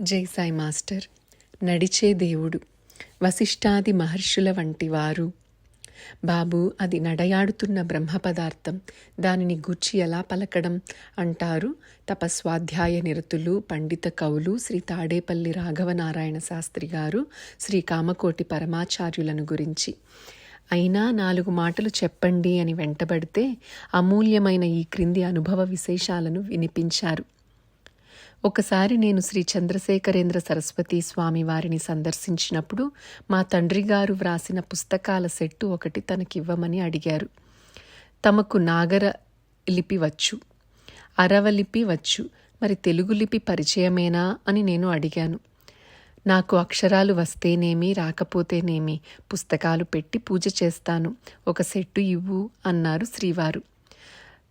జై సాయి మాస్టర్ నడిచే దేవుడు వశిష్ఠాది మహర్షుల వంటి వారు. బాబు అది నడయాడుతున్న బ్రహ్మ పదార్థం దానిని గూర్చి ఎలా పలకడం అంటారు తపస్వాధ్యాయ నిరతులు పండిత కవులు శ్రీ తాడేపల్లి రాఘవనారాయణ శాస్త్రి గారు శ్రీ కామకోటి పరమాచార్యులను గురించి. అయినా నాలుగు మాటలు చెప్పండి అని వెంటబడితే అమూల్యమైన ఈ క్రింది అనుభవ విశేషాలను వినిపించారు. ఒకసారి నేను శ్రీ చంద్రశేఖరేంద్ర సరస్వతి స్వామి వారిని సందర్శించినప్పుడు మా తండ్రి గారు వ్రాసిన పుస్తకాల సెట్టు ఒకటి తనకివ్వమని అడిగారు. తమకు నాగర లిపి వచ్చు అరవలిపి వచ్చు మరి తెలుగు లిపి పరిచయమేనా అని నేను అడిగాను. నాకు అక్షరాలు వస్తేనేమి రాకపోతేనేమి పుస్తకాలు పెట్టి పూజ చేస్తాను. ఒక సెట్టు ఇవ్వు అన్నారు శ్రీవారు.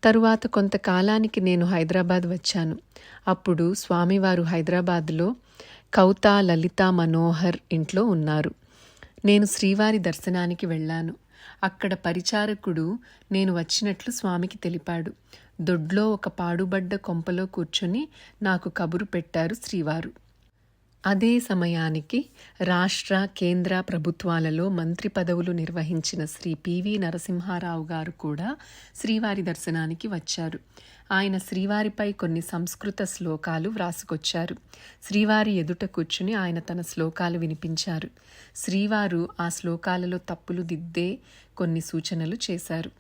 తరువాత కొంతకాలానికి నేను హైదరాబాద్ వచ్చాను. అప్పుడు స్వామివారు హైదరాబాద్లో కౌతా లలిత మనోహర్ ఇంట్లో ఉన్నారు. నేను శ్రీవారి దర్శనానికి వెళ్ళాను. అక్కడ పరిచారకుడు నేను వచ్చినట్లు స్వామికి తెలిపాడు. దొడ్లో ఒక పాడుబడ్డ కొంపలో కూర్చొని నాకు కబురు పెట్టారు శ్రీవారు. అదే సమయానికి రాష్ట్ర కేంద్ర ప్రభుత్వాలలో మంత్రి పదవులు నిర్వహించిన శ్రీ పివి నరసింహారావు గారు కూడా శ్రీవారి దర్శనానికి వచ్చారు. ఆయన శ్రీవారిపై కొన్ని సంస్కృత శ్లోకాలు వ్రాసుకొచ్చారు. శ్రీవారి ఎదుట కూర్చుని ఆయన తన శ్లోకాలు వినిపించారు. శ్రీవారు ఆ శ్లోకాలలో తప్పులు దిద్దే కొన్ని సూచనలు చేశారు.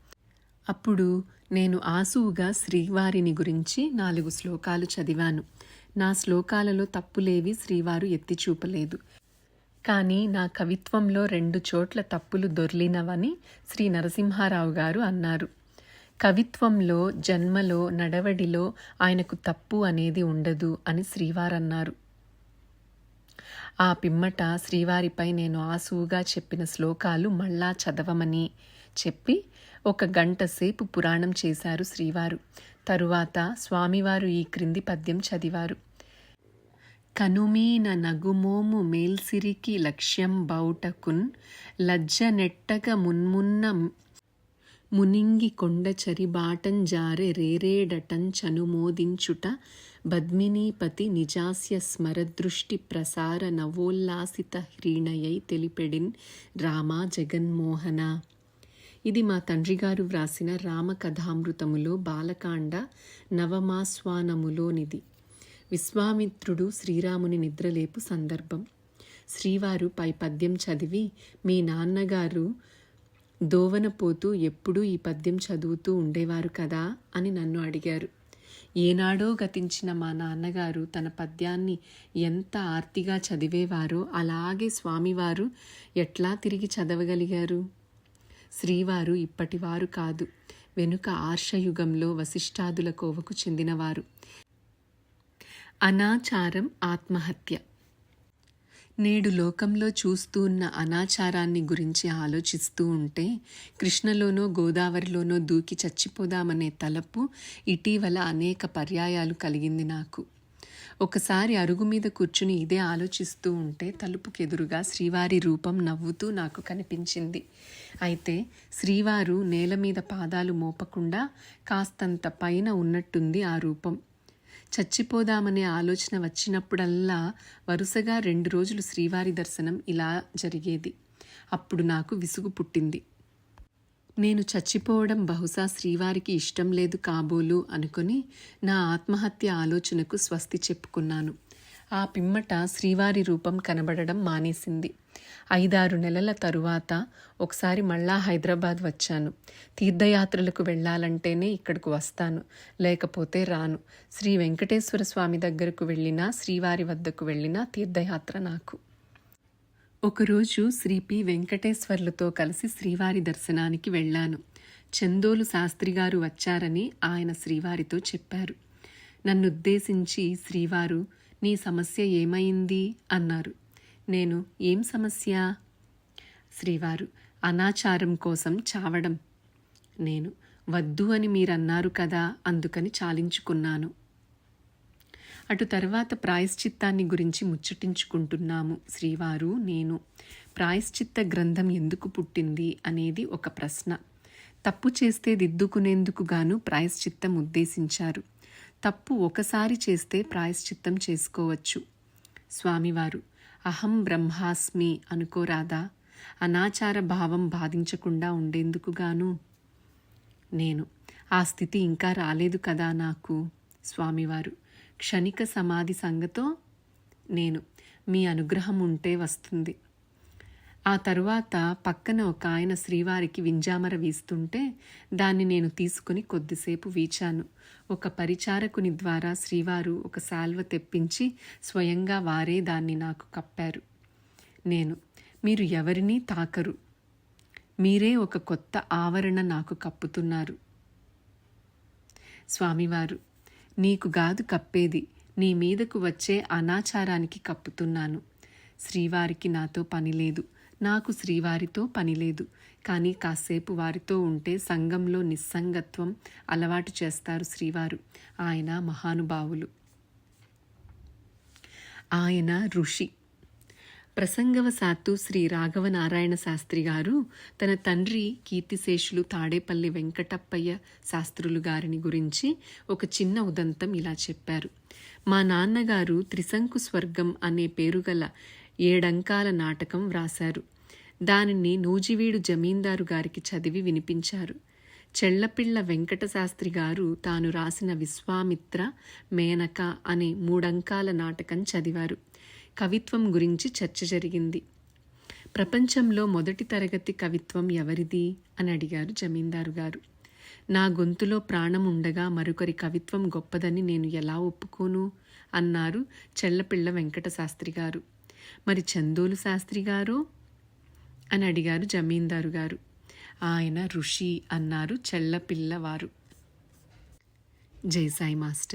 అప్పుడు నేను ఆసువుగా శ్రీవారిని గురించి నాలుగు శ్లోకాలు చదివాను. నా శ్లోకాలలో తప్పులేవి శ్రీవారు ఎత్తిచూపలేదు కానీ నా కవిత్వంలో రెండు చోట్ల తప్పులు దొర్లినవని శ్రీ నరసింహారావు గారు అన్నారు. కవిత్వంలో జన్మలో నడవడిలో ఆయనకు తప్పు అనేది ఉండదు అని శ్రీవారన్నారు. ఆ పిమ్మట శ్రీవారిపై నేను ఆసువుగా చెప్పిన శ్లోకాలు మళ్ళా చదవమని చెప్పి ఒక గంట సేపు పురాణం చేశారు శ్రీవారు. తరువాత స్వామివారు ఈ క్రింది పద్యం చదివారు. కనుమీన నగుమోము మేల్సిరికి లక్ష్యం బౌటకున్ లజ్జ నెట్టగ మున్మున్న మునింగి కొండచరి బాటంజారె రేరేడటం చనుమోదించుట బద్మినీపతి నిజాస్య స్మరదృష్టి ప్రసార నవోల్లాసిత హ్రీణయై తెలిపెడిన్ రామా జగన్మోహన. ఇది మా తండ్రి గారు వ్రాసిన రామకథామృతములో బాలకాండ నవమాస్వానములోనిది. విశ్వామిత్రుడు శ్రీరాముని నిద్రలేపు సందర్భం. శ్రీవారు పై పద్యం చదివి మీ నాన్నగారు దోవనపోతూ ఎప్పుడూ ఈ పద్యం చదువుతూ ఉండేవారు కదా అని నన్ను అడిగారు. ఏనాడో గతించిన మా నాన్నగారు తన పద్యాన్ని ఎంత ఆర్తిగా చదివేవారో అలాగే స్వామివారు ఎట్లా తిరిగి చదవగలిగారు? శ్రీవారు ఇప్పటివారు కాదు. వెనుక ఆర్షయుగంలో వశిష్ఠాదుల కోవకు చెందినవారు. అనాచారం ఆత్మహత్య. నేడు లోకంలో చూస్తూ ఉన్న అనాచారాన్ని గురించి ఆలోచిస్తూ ఉంటే కృష్ణలోనో గోదావరిలోనో దూకి చచ్చిపోదామనే తలపు ఇటీవల అనేక పర్యాయాలు కలిగింది నాకు. ఒకసారి అరుగు మీద కూర్చుని ఇదే ఆలోచిస్తూ ఉంటే తలుపుకెదురుగా శ్రీవారి రూపం నవ్వుతూ నాకు కనిపించింది. అయితే శ్రీవారు నేల మీద పాదాలు మోపకుండా కాస్తంత పైన ఉన్నట్టుంది ఆ రూపం. చచ్చిపోదామనే ఆలోచన వచ్చినప్పుడల్లా వరుసగా రెండు రోజులు శ్రీవారి దర్శనం ఇలా జరిగేది. అప్పుడు నాకు విసుగు పుట్టింది. నేను చచ్చిపోవడం బహుశా శ్రీవారికి ఇష్టం లేదు కాబోలు అనుకుని నా ఆత్మహత్య ఆలోచనకు స్వస్తి చెప్పుకున్నాను. ఆ పిమ్మట శ్రీవారి రూపం కనబడడం మానేసింది. ఐదారు నెలల తరువాత ఒకసారి మళ్ళా హైదరాబాద్ వచ్చాను. తీర్థయాత్రలకు వెళ్ళాలంటేనే ఇక్కడికి వస్తాను. లేకపోతే రాను. శ్రీ వెంకటేశ్వర స్వామి దగ్గరకు వెళ్ళినా శ్రీవారి వద్దకు వెళ్ళినా తీర్థయాత్ర నాకు. ఒకరోజు శ్రీ పి వెంకటేశ్వర్లతో కలిసి శ్రీవారి దర్శనానికి వెళ్ళాను. చందోలు శాస్త్రి గారు వచ్చారని ఆయన శ్రీవారితో చెప్పారు. నన్నుద్దేశించి శ్రీవారు నీ సమస్య ఏమైంది? అన్నారు. నేను ఏం సమస్య? శ్రీవారు అనాచారం కోసం చావడం. నేను వద్దు అని మీరన్నారు కదా అందుకని చాలించుకున్నాను. అటు తర్వాత ప్రాయశ్చిత్తాన్ని గురించి ముచ్చటించుకుంటున్నాము. శ్రీవారు నేను ప్రాయశ్చిత్త గ్రంథం ఎందుకు పుట్టింది అనేది ఒక ప్రశ్న. తప్పు చేస్తే దిద్దుకునేందుకు గాను ప్రాయశ్చిత్తం ఉద్దేశించారు. తప్పు ఒకసారి చేస్తే ప్రాయశ్చిత్తం చేసుకోవచ్చు. స్వామివారు అహం బ్రహ్మాస్మి అనుకోరాదా? అనాచార భావం బాధించకుండా ఉండేందుకు గాను? నేను ఆ స్థితి ఇంకా రాలేదు కదా నాకు? స్వామివారు క్షణిక సమాధి సంగతో నేను మీ అనుగ్రహం ఉంటే వస్తుంది. ఆ తరువాత పక్కన ఒక ఆయన శ్రీవారికి వింజామర వీస్తుంటే దాన్ని నేను తీసుకుని కొద్దిసేపు వీచాను. ఒక పరిచారకుని ద్వారా శ్రీవారు ఒక శాల్వ తెప్పించి స్వయంగా వారే దాన్ని నాకు కప్పారు. నేను మీరు ఎవరినీ తాకరు? మీరే ఒక కొత్త ఆవరణ నాకు కప్పుతున్నారు. స్వామివారు నీకు గాదు కప్పేది. నీ మీదకు వచ్చే అనాచారానికి కప్పుతున్నాను. శ్రీవారికి నాతో పని లేదు. నాకు శ్రీవారితో పని లేదు. కానీ కాసేపు వారితో ఉంటే సంఘంలో నిస్సంగత్వం అలవాటు చేస్తారు శ్రీవారు ఆయన మహానుభావులు. ఆయన ఋషి. ప్రసంగవశాత్తు శ్రీ రాఘవనారాయణ శాస్త్రి గారు తన తండ్రి కీర్తిశేషులు తాడేపల్లి వెంకటప్పయ్య శాస్త్రులు గారిని గురించి ఒక చిన్న ఉదంతం ఇలా చెప్పారు. మా నాన్నగారు త్రిశంకు స్వర్గం అనే పేరుగల ఏడంకాల నాటకం వ్రాశారు. దానిని నూజివీడు జమీందారు గారికి చదివి వినిపించారు. చెళ్ళపిళ్ళ వెంకటశాస్త్రి గారు తాను రాసిన విశ్వామిత్ర మేనక అనే మూడంకాల నాటకం చదివారు. కవిత్వం గురించి చర్చ జరిగింది. ప్రపంచంలో మొదటి తరగతి కవిత్వం ఎవరిది? అని అడిగారు జమీందారు గారు. నా గొంతులో ప్రాణం ఉండగా మరొకరి కవిత్వం గొప్పదని నేను ఎలా ఒప్పుకోను? అన్నారు చెల్లపిళ్ళ వెంకట శాస్త్రి గారు. మరి చందోలు శాస్త్రి గారు? అని అడిగారు జమీందారు గారు. ఆయన ఋషి అన్నారు చెల్లపిల్లవారు జై సాయి మాస్టర్.